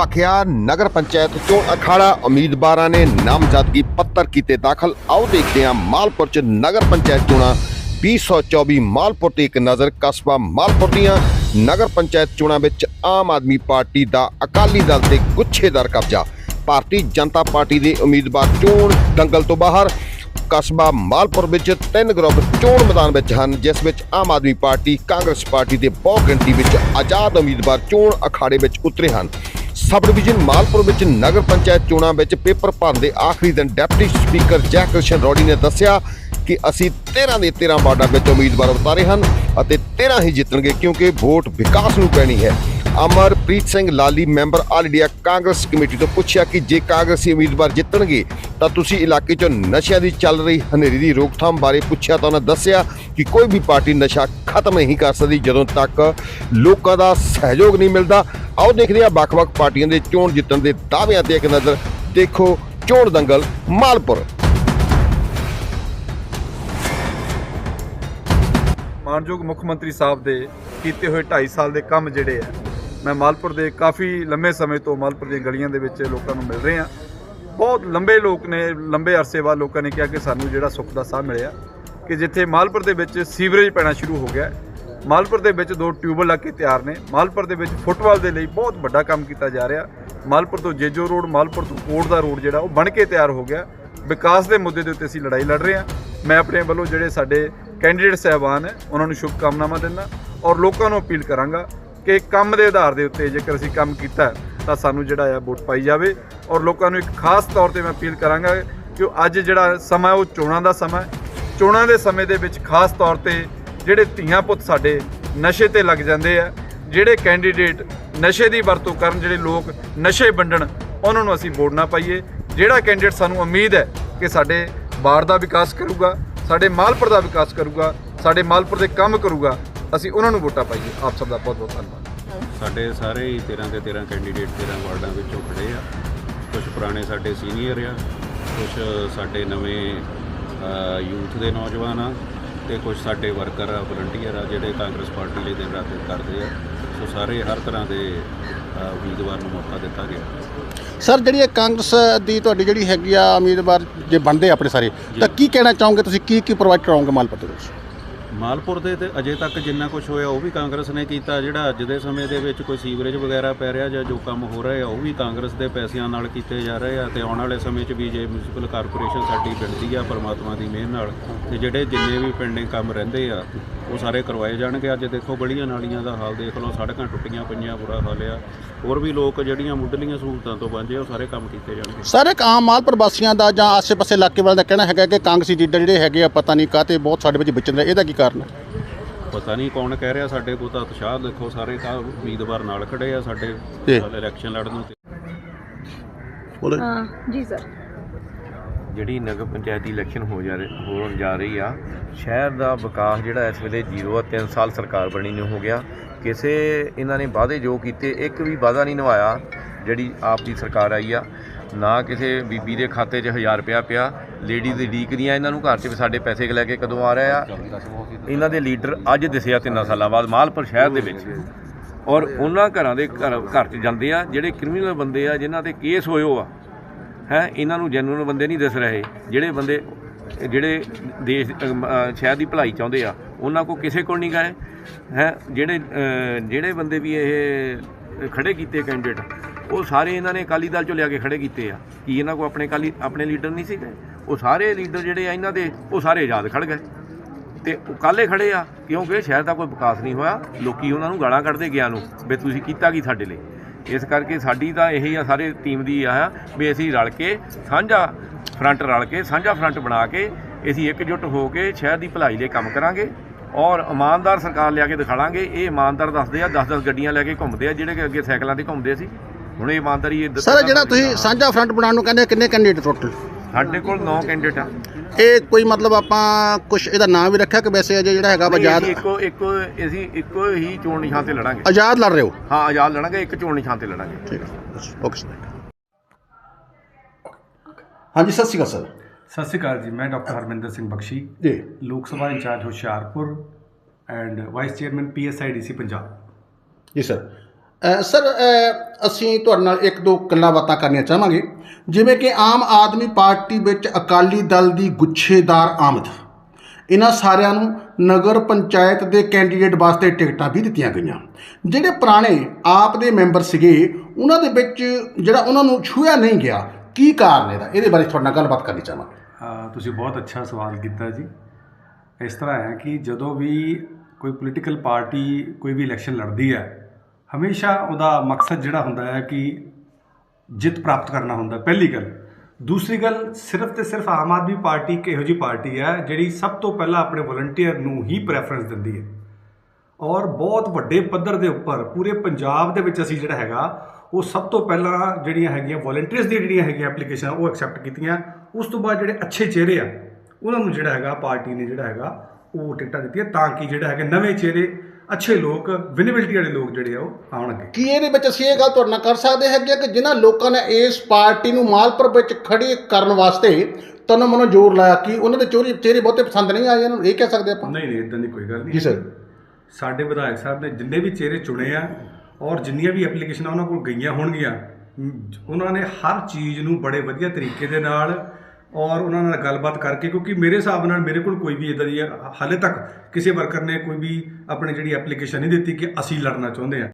ਭਖਿਆ ਨਗਰ ਪੰਚਾਇਤ ਚੋਣ ਅਖਾੜਾ ਉਮੀਦਵਾਰਾਂ ਨੇ ਨਾਮਜ਼ਦਗੀ ਪੱਤਰ ਕੀਤੇ ਦਾਖਲ। ਆਓ ਦੇਖਦੇ ਹਾਂ ਮਾਲਪੁਰ ਚ ਨਗਰ ਪੰਚਾਇਤ ਚੋਣਾਂ। 2024 ਮਾਲਪੁਰ ਤੇ ਇੱਕ ਨਜ਼ਰ ਕਸਬਾ ਮਾਲਪੁਰ ਦੀਆਂ। ਨਗਰ ਪੰਚਾਇਤ ਚੋਣਾਂ ਵਿੱਚ ਆਮ ਆਦਮੀ ਪਾਰਟੀ ਦਾ ਅਕਾਲੀ ਦਲ ਤੇ ਗੁੱਛੇਦਾਰ ਕਬਜ਼ਾ। ਭਾਰਤੀ ਜਨਤਾ ਪਾਰਟੀ ਦੇ ਉਮੀਦਵਾਰ ਚੋਣ ਦੰਗਲ ਤੋਂ ਬਾਹਰ। ਕਸਬਾ ਮਾਲਪੁਰ ਵਿੱਚ ਤਿੰਨ ਗਰੁੱਪ ਚੋਣ ਮੈਦਾਨ ਵਿੱਚ ਹਨ, ਜਿਸ ਵਿੱਚ ਆਮ ਆਦਮੀ ਪਾਰਟੀ, ਕਾਂਗਰਸ ਪਾਰਟੀ ਦੇ ਬਹੁ ਗਿਣਤੀ ਵਿੱਚ ਆਜ਼ਾਦ ਉਮੀਦਵਾਰ ਚੋਣ ਅਖਾੜੇ ਵਿੱਚ ਉਤਰੇ ਹਨ। ਸਬ ਡਿਵੀਜ਼ਨ ਮਾਲਪੁਰ ਵਿੱਚ ਨਗਰ ਪੰਚਾਇਤ ਚੋਣਾਂ ਵਿੱਚ ਪੇਪਰ ਭਰਨ ਦੇ ਆਖਰੀ ਦਿਨ ਡਿਪਟੀ ਸਪੀਕਰ ਜੈ ਕ੍ਰਿਸ਼ਨ ਰੋਡੀ ਨੇ ਦੱਸਿਆ ਕਿ ਅਸੀਂ 13 ਦੇ 13 ਵਾਰਡਾਂ ਵਿੱਚ ਉਮੀਦਵਾਰ ਉਤਾਰੇ ਹਨ ਅਤੇ 13 ਹੀ ਜਿੱਤਣਗੇ ਕਿਉਂਕਿ ਵੋਟ ਵਿਕਾਸ ਨੂੰ ਪੈਣੀ ਹੈ। Amarpreet Singh Lali, member all India Congress committee ਤੋਂ ਪੁੱਛਿਆ ਕਿ ਜੇ ਕਾਂਗਰਸੀ ਉਮੀਦਵਾਰ ਜਿੱਤਣਗੇ, ਤਾਂ ਤੁਸੀਂ ਇਲਾਕੇ 'ਚੋਂ ਨਸ਼ਿਆਂ ਦੀ ਚੱਲ ਰਹੀ ਹਨੇਰੀ ਦੀ ਰੋਕਥਾਮ ਬਾਰੇ ਪੁੱਛਿਆ ਤਾਂ ਉਹਨਾਂ ਦੱਸਿਆ ਕਿ ਕੋਈ ਵੀ ਪਾਰਟੀ ਨਸ਼ਾ ਖਤਮ ਨਹੀਂ ਕਰ ਸਕਦੀ ਜਦੋਂ ਤੱਕ ਲੋਕਾਂ ਦਾ ਸਹਿਯੋਗ ਨਹੀਂ ਮਿਲਦਾ। ਆਓ ਦੇਖਦੇ ਹਾਂ ਵੱਖ-ਵੱਖ ਪਾਰਟੀਆਂ ਦੇ ਚੋਣ ਜਿੱਤਣ ਦੇ ਦਾਅਵਿਆਂ ਤੇ ਇੱਕ ਨਜ਼ਰ ਦੇਖੋ ਚੋਣ ਦੰਗਲ ਮਾਲਪੁਰ। ਮਾਨਯੋਗ ਮੁੱਖ ਮੰਤਰੀ ਸਾਹਿਬ ਦੇ ਕੀਤੇ ਹੋਏ 2.5 ਸਾਲ ਦੇ ਕੰਮ ਜਿਹੜੇ ਆ ਮੈਂ ਮਾਲਪੁਰ ਦੇ ਕਾਫੀ ਲੰਮੇ ਸਮੇਂ ਤੋਂ ਮਾਲਪੁਰ ਦੀਆਂ ਗਲੀਆਂ ਦੇ ਵਿੱਚ ਲੋਕਾਂ ਨੂੰ ਮਿਲ ਰਹੇ ਆ ਬਹੁਤ ਲੰਬੇ ਲੋਕ ਨੇ, ਲੰਬੇ ਅਰਸੇ ਬਾਅਦ ਲੋਕਾਂ ਨੇ ਕਿਹਾ ਕਿ ਸਾਨੂੰ ਜਿਹੜਾ ਸੁੱਖ ਦਾ ਸਾਹ ਮਿਲਿਆ ਕਿ ਜਿੱਥੇ ਮਾਲਪੁਰ ਦੇ ਵਿੱਚ ਸੀਵਰੇਜ ਪੈਣਾ ਸ਼ੁਰੂ ਹੋ ਗਿਆ ਮਾਲਪੁਰ ਦੇ ਵਿੱਚ ਦੋ ਟਿਊਬਲ ਲੱਗ ਕੇ ਤਿਆਰ ਨੇ। ਮਾਲਪੁਰ ਦੇ ਵਿੱਚ ਫੁੱਟਬਾਲ ਦੇ ਲਈ ਬਹੁਤ ਵੱਡਾ ਕੰਮ ਕੀਤਾ ਜਾ ਰਿਹਾ। ਮਾਲਪੁਰ ਤੋਂ ਜੇਜੋ ਰੋਡ, ਮਾਲਪੁਰ ਤੋਂ ਕੋਟ ਦਾ ਰੋਡ ਜਿਹੜਾ ਉਹ ਬਣ ਕੇ ਤਿਆਰ ਹੋ ਗਿਆ। ਵਿਕਾਸ ਦੇ ਮੁੱਦੇ ਦੇ ਉੱਤੇ ਅਸੀਂ ਲੜਾਈ ਲੜ ਰਹੇ ਹਾਂ। ਮੈਂ ਆਪਣੇ ਵੱਲੋਂ ਜਿਹੜੇ ਸਾਡੇ ਕੈਂਡੀਡੇਟ ਸਹਿਬਾਨ ਹੈ, ਉਹਨਾਂ ਨੂੰ ਸ਼ੁਭ ਕਾਮਨਾਵਾਂ ਦਿੰਦਾ ਔਰ ਲੋਕਾਂ ਨੂੰ ਅਪੀਲ ਕਰਾਂਗਾ ਕਿ ਕੰਮ ਦੇ ਆਧਾਰ ਦੇ ਉੱਤੇ ਜੇਕਰ ਅਸੀਂ ਕੰਮ ਕੀਤਾ ਤਾਂ ਸਾਨੂੰ ਜਿਹੜਾ ਆ ਵੋਟ ਪਾਈ ਜਾਵੇ। ਔਰ ਲੋਕਾਂ ਨੂੰ ਇੱਕ ਖਾਸ ਤੌਰ ਤੇ ਮੈਂ ਅਪੀਲ ਕਰਾਂਗਾ ਕਿ ਉਹ ਅੱਜ ਜਿਹੜਾ ਸਮਾਂ ਉਹ ਚੋਣਾਂ ਦਾ ਸਮਾਂ ਚੋਣਾਂ ਦੇ ਸਮੇਂ ਦੇ ਵਿੱਚ ਖਾਸ ਤੌਰ ਤੇ ਜਿਹੜੇ ਧੀਆਂ ਪੁੱਤ ਸਾਡੇ ਨਸ਼ੇ ਤੇ ਲੱਗ ਜਾਂਦੇ ਆ, ਜਿਹੜੇ ਕੈਂਡੀਡੇਟ ਨਸ਼ੇ ਦੀ ਵਰਤੋਂ ਕਰਨ, ਜਿਹੜੇ ਲੋਕ ਨਸ਼ੇ ਵੰਡਣ, ਉਹਨਾਂ ਨੂੰ ਅਸੀਂ ਵੋਟ ਨਾ ਪਾਈਏ। ਜਿਹੜਾ ਕੈਂਡੀਡੇਟ ਸਾਨੂੰ ਉਮੀਦ ਹੈ ਕਿ ਸਾਡੇ ਬਾੜ ਦਾ ਵਿਕਾਸ ਕਰੂਗਾ, ਸਾਡੇ ਮਾਲਪੁਰ ਦਾ ਵਿਕਾਸ ਕਰੂਗਾ, ਸਾਡੇ ਮਾਲਪੁਰ ਦੇ ਕੰਮ ਕਰੂਗਾ, ਅਸੀਂ ਉਹਨਾਂ ਨੂੰ ਵੋਟਾਂ ਪਾਈਏ। ਆਪ ਸਭ ਦਾ ਬਹੁਤ ਬਹੁਤ ਧੰਨਵਾਦ। ਸਾਡੇ ਸਾਰੇ ਹੀ 13 ਦੇ 13 ਕੈਂਡੀਡੇਟ 13 ਵਾਰਡਾਂ ਵਿੱਚੋਂ ਖੜੇ ਆ। ਕੁਝ ਪੁਰਾਣੇ ਸਾਡੇ ਸੀਨੀਅਰ ਆ ਕੁਝ ਸਾਡੇ ਨਵੇਂ ਯੂਥ ਦੇ ਨੌਜਵਾਨ ਆ ਤੇ ਕੁਝ ਸਾਡੇ ਵਰਕਰ ਆ ਵਲੰਟੀਅਰ ਆ ਜਿਹੜੇ ਕਾਂਗਰਸ ਪਾਰਟੀ ਲਈ ਦਿਨ ਰਾਤ ਕਰਦੇ ਆ। ਸੋ ਸਾਰੇ ਹਰ ਤਰ੍ਹਾਂ ਦੇ ਉਮੀਦਵਾਰ ਨੂੰ ਮੌਕਾ ਦਿੱਤਾ ਗਿਆ। ਸਰ ਜਿਹੜੀ ਇਹ ਕਾਂਗਰਸ ਦੀ ਤੁਹਾਡੀ ਜਿਹੜੀ ਹੈਗੀ ਆ ਉਮੀਦਵਾਰ ਜੇ ਬਣਦੇ ਆ ਆਪਣੇ ਸਾਰੇ ਤਾਂ ਕੀ ਕਹਿਣਾ ਚਾਹੋਗੇ ਤੁਸੀਂ? ਕੀ ਕੀ ਪ੍ਰੋਵਾਈਡ ਕਰਾਓਗੇ ਮਾਲਪੁਰ ਦੇ ਵਿੱਚ? ਮਾਲਪੁਰ ਦੇ ਤੇ ਅਜੇ ਤੱਕ ਜਿੰਨਾ ਕੁਝ ਹੋਇਆ ਉਹ ਵੀ ਕਾਂਗਰਸ ਨੇ ਕੀਤਾ। ਜਿਹੜਾ ਅੱਜ ਦੇ ਸਮੇਂ ਦੇ ਵਿੱਚ ਕੋਈ ਸੀਵਰੇਜ ਵਗੈਰਾ ਪੈ ਰਿਹਾ ਜਾਂ ਜੋ ਕੰਮ ਹੋ ਰਹੇ ਆ ਉਹ ਵੀ ਕਾਂਗਰਸ ਦੇ ਪੈਸਿਆਂ ਨਾਲ ਕੀਤੇ ਜਾ ਰਹੇ ਆ ਤੇ ਆਉਣ ਵਾਲੇ ਸਮੇਂ 'ਚ ਵੀ ਜੇ ਮਿਊਨਿਸਪਲ ਕਾਰਪੋਰੇਸ਼ਨ ਸਾਡੀ ਬਣਦੀ ਆ ਪਰਮਾਤਮਾ ਦੀ ਮਿਹਰ ਨਾਲ ਤੇ ਜਿਹੜੇ ਜਿੰਨੇ ਵੀ ਪਿੰਡਿੰਗ ਕੰਮ ਰਹਿੰਦੇ ਆ ਉਹ ਸਾਰੇ ਕਰਵਾਏ ਜਾਣਗੇ। ਅੱਜ ਦੇਖੋ ਗਲੀਆਂ ਨਾਲੀਆਂ ਦਾ ਹਾਲ ਦੇਖ ਲਓ ਸੜਕਾਂ ਟੁੱਟੀਆਂ ਪਈਆਂ ਬੁਰਾ ਹਾਲ ਆ। ਹੋਰ ਵੀ ਲੋਕ ਜਿਹੜੀਆਂ ਮੁੱਢਲੀਆਂ ਸਹੂਲਤਾਂ ਤੋਂ ਵਾਂਝੇ ਆ, ਉਹ ਸਾਰੇ ਕੰਮ ਕੀਤੇ ਜਾਣਗੇ। ਸਾਰੇ ਇੱਕ ਆਮ ਮਾਲਪੁਰ ਵਾਸੀਆਂ ਦਾ ਜਾਂ ਆਸੇ-ਪਾਸੇ ਇਲਾਕੇ ਵਾਲਿਆਂ ਦਾ ਕਹਿਣਾ ਹੈਗਾ ਕਿ ਕਾਂਗਰਸੀ ਲੀਡਰ ਜਿਹੜੇ ਹੈਗੇ ਆ ਪਤਾ ਨਹੀਂ ਕਾਤੇ ਬਹੁਤ ਸਾਡੇ ਵਿੱਚ ਵਿਚਰ ਰਹੇ। ਇਹਦਾ ਕੀ ਕਾਰਨ? ਹੈ ਪਤਾ ਨਹੀਂ ਕੌਣ ਕਹਿ ਰਿਹਾ ਸਾਡੇ ਕੋਲ ਤਾਂ ਉਤਸ਼ਾਹ ਦੇਖੋ ਸਾਰੇ ਤਾਂ ਉਮੀਦਵਾਰ ਨਾਲ ਖੜੇ ਆ ਸਾਡੇ ਜੀ। ਇਲੈਕਸ਼ਨ ਲੜਨ ਨੂੰ ਤੇ। ਹਾਂ ਜੀ ਸਰ ਜਿਹੜੀ ਨਗਰ ਪੰਚਾਇਤੀ ਇਲੈਕਸ਼ਨ ਹੋ ਜਾ ਰਹੀ ਹੋਣ ਜਾ ਰਹੀ ਆ ਸ਼ਹਿਰ ਦਾ ਵਿਕਾਸ ਜਿਹੜਾ ਇਸ ਵੇਲੇ ਜ਼ੀਰੋ ਆ 3 ਸਾਲ ਸਰਕਾਰ ਬਣੀ ਨੂੰ ਹੋ ਗਿਆ। ਕਿਸੇ ਇਹਨਾਂ ਨੇ ਵਾਅਦੇ ਜੋ ਕੀਤੇ ਇੱਕ ਵੀ ਵਾਅਦਾ ਨਹੀਂ ਨਿਭਾਇਆ ਜਿਹੜੀ ਆਪ ਦੀ ਸਰਕਾਰ ਆਈ ਆ। ਨਾ ਕਿਸੇ ਬੀਬੀ ਦੇ ਖਾਤੇ 'ਚ 1000 ਰੁਪਇਆ ਪਿਆ ਲੇਡੀ ਦੀ ਡੀਕਦੀਆਂ ਇਹਨਾਂ ਨੂੰ ਘਰ 'ਚ ਵੀ ਸਾਡੇ ਪੈਸੇ ਲੈ ਕੇ ਕਦੋਂ ਆ ਰਹੇ ਆ। ਇਹਨਾਂ ਦੇ ਲੀਡਰ ਅੱਜ ਦਿਸਿਆ ਤਿੰਨਾਂ ਸਾਲਾਂ ਬਾਅਦ, ਮਾਲਪੁਰ ਸ਼ਹਿਰ ਦੇ ਵਿੱਚ। ਔਰ ਉਹਨਾਂ ਘਰਾਂ ਦੇ ਘਰ ਘਰ 'ਚ ਜਾਂਦੇ ਆ, ਜਿਹੜੇ ਕ੍ਰਿਮੀਨਲ ਬੰਦੇ ਆ, ਜਿਨ੍ਹਾਂ ਤੇ ਕੇਸ ਹੋਏ ਆ ਹੈ, ਇਹਨਾਂ ਨੂੰ ਜੈਨੂਨ ਬੰਦੇ ਨਹੀਂ ਦਿਸ ਰਹੇ। ਜਿਹੜੇ ਬੰਦੇ, ਜਿਹੜੇ ਦੇਸ਼ ਸ਼ਹਿਰ ਦੀ ਭਲਾਈ ਚਾਹੁੰਦੇ ਆ, ਉਹਨਾਂ ਕੋ ਕਿਸੇ ਕੋਲ ਨਹੀਂ ਗਏ। ਹੈ, ਜਿਹੜੇ ਜਿਹੜੇ ਬੰਦੇ ਵੀ ਇਹ ਖੜੇ ਕੀਤੇ ਕੈਂਡੀਡੇਟ ਉਹ ਸਾਰੇ ਇਹਨਾਂ ਨੇ ਅਕਾਲੀ ਦਲ ਚੋਂ ਲਿਆ ਕੇ ਖੜੇ ਕੀਤੇ ਆ। ਕੀ ਇਹਨਾਂ ਕੋ ਆਪਣੇ ਅਕਾਲੀ ਆਪਣੇ ਲੀਡਰ ਨਹੀਂ ਸੀਗੇ? ਉਹ ਸਾਰੇ ਲੀਡਰ ਜਿਹੜੇ ਆ ਇਹਨਾਂ ਦੇ, ਉਹ ਸਾਰੇ ਆਜ਼ਾਦ ਖੜ ਗਏ। ਤੇ ਉਹ ਕਾਲੇ ਖੜੇ ਆ, ਕਿਉਂਕਿ ਸ਼ਹਿਰ ਦਾ ਕੋਈ ਵਿਕਾਸ ਨਹੀਂ ਹੋਇਆ। ਲੋਕੀ ਉਹਨਾਂ ਨੂੰ ਗਾਲਾਂ ਕੱਢਦੇ ਗਿਆ ਨੂੰ, ਵੀ ਤੁਸੀਂ ਕੀਤਾ ਕੀ ਸਾਡੇ ਲਈ? ਇਸ ਕਰਕੇ ਸਾਡੀ ਤਾਂ ਇਹੀ ਆ, ਸਾਰੇ ਟੀਮ ਦੀ ਆ, ਵੀ ਅਸੀਂ ਰਲ ਕੇ ਸਾਂਝਾ ਫਰੰਟ ਰਲ ਕੇ, ਸਾਂਝਾ ਫਰੰਟ ਬਣਾ ਕੇ, ਅਸੀਂ ਇਕਜੁੱਟ ਹੋ ਕੇ ਸ਼ਹਿਰ ਦੀ ਭਲਾਈ ਲਈ ਕੰਮ ਕਰਾਂਗੇ। ਔਰ ਇਮਾਨਦਾਰ ਸਰਕਾਰ ਲਿਆ ਕੇ ਦਿਖਾਵਾਂਗੇ ਇਹ ਇਮਾਨਦਾਰ ਦੱਸਦੇ ਆ 10-10 ਗੱਡੀਆਂ ਲੈ ਕੇ ਘੁੰਮਦੇ ਆ, ਜਿਹੜੇ ਕਿ ਅੱਗੇ ਸਾਈਕਲਾਂ ਤੇ ਘੁੰਮਦੇ ਸੀ। ਹੁਣ ਇਹ ਇਮਾਨਦਾਰੀ ਇਹ ਸਰ ਜਿਹੜਾ ਤੁਸੀਂ ਸਾਂਝਾ ਫਰੰਟ ਬਣਾਉਣ ਨੂੰ ਕਹਿੰਦੇ ਕਿੰਨੇ ਕੈਂਡੀਡੇਟ ਟੋਟਲ ਸਾਡੇ ਕੋਲ 9 ਕੈਂਡੀਡੇਟ ਆ। ਇਹ ਕੋਈ ਮਤਲਬ ਆਪਾਂ ਕੁਝ ਇਹਦਾ ਨਾਮ ਵੀ ਰੱਖਿਆ ਕਿ ਵੈਸੇ ਅਜੇ ਜਿਹੜਾ ਹੈਗਾ ਆਜ਼ਾਦ ਇੱਕੋ ਇੱਕੋ ਅਸੀਂ ਇੱਕੋ ਹੀ ਚੋਣ ਨਿਸ਼ਾਨ ਤੇ ਲੜਾਂਗੇ। ਆਜ਼ਾਦ ਲੜ ਰਹੇ ਹੋ? ਹਾਂ ਆਜ਼ਾਦ ਲੜਾਂਗੇ ਇੱਕ ਚੋਣ ਨਿਸ਼ਾਨ ਤੇ ਲੜਾਂਗੇ। ਠੀਕ ਹੈ ਓਕੇ ਸਰ ਹਾਂਜੀ ਸਤਿ ਸ਼੍ਰੀ ਅਕਾਲ ਸਰ। ਸਤਿ ਸ਼੍ਰੀ ਅਕਾਲ ਜੀ ਮੈਂ doctor Harminder Singh Bakshi. Ji. Lok Sabha in charge Hoshiarpur and vice chairman PSIDC Punjab. ਜੀ ਸਰ। ਸਰ ਅਸੀਂ ਤੁਹਾਡੇ ਨਾਲ ਇੱਕ ਦੋ ਗੱਲਾਂ ਬਾਤਾਂ ਕਰਨੀਆਂ ਚਾਹਾਂਗੇ। ਜਿਵੇਂ ਕਿ ਆਮ ਆਦਮੀ ਪਾਰਟੀ ਵਿੱਚ ਅਕਾਲੀ ਦਲ ਦੀ ਗੁੱਛੇਦਾਰ ਆਮਦ। ਇਹਨਾਂ ਸਾਰਿਆਂ ਨੂੰ ਨਗਰ ਪੰਚਾਇਤ ਦੇ ਕੈਂਡੀਡੇਟ ਵਾਸਤੇ ਟਿਕਟਾਂ ਵੀ ਦਿੱਤੀਆਂ ਗਈਆਂ। ਜਿਹੜੇ ਪੁਰਾਣੇ ਆਪ ਦੇ ਮੈਂਬਰ ਸੀਗੇ, ਉਹਨਾਂ ਦੇ ਵਿੱਚ ਜਿਹੜਾ ਉਹਨਾਂ ਨੂੰ ਛੂਹਿਆ ਨਹੀਂ ਗਿਆ, ਕੀ ਕਾਰਨ ਇਹਦਾ? ਇਹਦੇ ਬਾਰੇ ਤੁਹਾਡੇ ਨਾਲ ਗੱਲਬਾਤ ਕਰਨੀ ਚਾਹਾਂਗੇ। ਤੁਸੀਂ ਬਹੁਤ ਅੱਛਾ ਸਵਾਲ ਕੀਤਾ ਜੀ। ਇਸ ਤਰ੍ਹਾਂ ਹੈ ਕਿ ਜਦੋਂ ਵੀ ਕੋਈ ਪੋਲੀਟੀਕਲ ਪਾਰਟੀ ਕੋਈ ਵੀ ਇਲੈਕਸ਼ਨ ਲੜਦੀ ਹੈ ਹਮੇਸ਼ਾ ਉਹਦਾ ਮਕਸਦ ਜਿਹੜਾ ਹੁੰਦਾ ਹੈ ਕਿ ਜਿੱਤ ਪ੍ਰਾਪਤ ਕਰਨਾ ਹੁੰਦਾ ਪਹਿਲੀ ਗੱਲ। ਦੂਸਰੀ ਗੱਲ, ਸਿਰਫ ਤੇ ਸਿਰਫ ਆਮ ਆਦਮੀ ਪਾਰਟੀ ਇੱਕ ਇਹੋ ਜਿਹੀ ਪਾਰਟੀ ਹੈ ਜਿਹੜੀ ਸਭ ਤੋਂ ਪਹਿਲਾਂ ਆਪਣੇ ਵਲੰਟੀਅਰ ਨੂੰ ਹੀ ਪ੍ਰੈਫਰੈਂਸ ਦਿੰਦੀ ਹੈ। ਔਰ ਬਹੁਤ ਵੱਡੇ ਪੱਧਰ ਦੇ ਉੱਪਰ, ਪੂਰੇ ਪੰਜਾਬ ਦੇ ਵਿੱਚ ਅਸੀਂ ਜਿਹੜਾ ਹੈਗਾ, ਉਹ ਸਭ ਤੋਂ ਪਹਿਲਾਂ ਜਿਹੜੀਆਂ ਹੈਗੀਆਂ ਵੋਲੰਟੀਅਰਸ ਦੀਆਂ ਜਿਹੜੀਆਂ ਹੈਗੀਆਂ ਐਪਲੀਕੇਸ਼ਨ ਉਹ ਐਕਸੈਪਟ ਕੀਤੀਆਂ। ਉਸ ਤੋਂ ਬਾਅਦ ਜਿਹੜੇ ਅੱਛੇ ਚਿਹਰੇ ਆ, ਉਹਨਾਂ ਨੂੰ ਜਿਹੜਾ ਹੈਗਾ ਪਾਰਟੀ ਨੇ ਜਿਹੜਾ ਹੈਗਾ ਉਹ ਟਿਕਟਾਂ ਦਿੱਤੀਆਂ ਤਾਂ ਕਿ ਜਿਹੜਾ ਹੈਗਾ ਨਵੇਂ ਚਿਹਰੇ ਅੱਛੇ ਲੋਕ ਵਿਨਿਬਿਲਿਟੀ ਵਾਲੇ ਲੋਕ ਜਿਹੜੇ ਆ ਉਹ ਆਉਣਗੇ। ਕੀ ਇਹਦੇ ਵਿੱਚ ਅਸੀਂ ਇਹ ਗੱਲ ਤੁਹਾਡੇ ਨਾਲ ਕਰ ਸਕਦੇ ਹੈਗੇ ਕਿ ਜਿਨ੍ਹਾਂ ਲੋਕਾਂ ਨੇ ਇਸ ਪਾਰਟੀ ਨੂੰ ਮਾਲਪੁਰ ਵਿੱਚ ਖੜੀ ਕਰਨ ਵਾਸਤੇ ਤਨ ਮਨੋਂ ਜ਼ੋਰ ਲਾਇਆ ਕਿ ਉਹਨਾਂ ਦੇ ਚੋਰੀ ਚਿਹਰੇ ਬਹੁਤੇ ਪਸੰਦ ਨਹੀਂ ਆਏ? ਇਹਨਾਂ ਨੂੰ ਇਹ ਕਹਿ ਸਕਦੇ ਆਪਾਂ? ਨਹੀਂ ਨਹੀਂ ਇਦਾਂ ਦੀ ਕੋਈ ਗੱਲ ਨਹੀਂ। ਜੀ ਸਰ। ਸਾਡੇ ਵਿਧਾਇਕ ਸਾਹਿਬ ਨੇ ਜਿੰਨੇ ਵੀ ਚਿਹਰੇ ਚੁਣੇ ਆ ਔਰ ਜਿੰਨੀਆਂ ਵੀ ਐਪਲੀਕੇਸ਼ਨਾਂ ਉਹਨਾਂ ਕੋਲ ਗਈਆਂ ਹੋਣਗੀਆਂ ਉਹਨਾਂ ਨੇ ਹਰ ਚੀਜ਼ ਨੂੰ ਬੜੇ ਵਧੀਆ ਤਰੀਕੇ ਦੇ ਨਾਲ ਔਰ ਉਹਨਾਂ ਨਾਲ ਗੱਲਬਾਤ ਕਰਕੇ, ਕਿਉਂਕਿ ਮੇਰੇ ਹਿਸਾਬ ਨਾਲ ਮੇਰੇ ਕੋਲ ਕੋਈ ਵੀ ਇਦਾਂ ਦੀ ਹਾਲੇ ਤੱਕ ਕਿਸੇ ਵਰਕਰ ਨੇ ਕੋਈ ਵੀ ਆਪਣੀ ਜਿਹੜੀ ਐਪਲੀਕੇਸ਼ਨ ਨਹੀਂ ਦਿੱਤੀ ਕਿ ਅਸੀਂ ਲੜਨਾ ਚਾਹੁੰਦੇ ਹਾਂ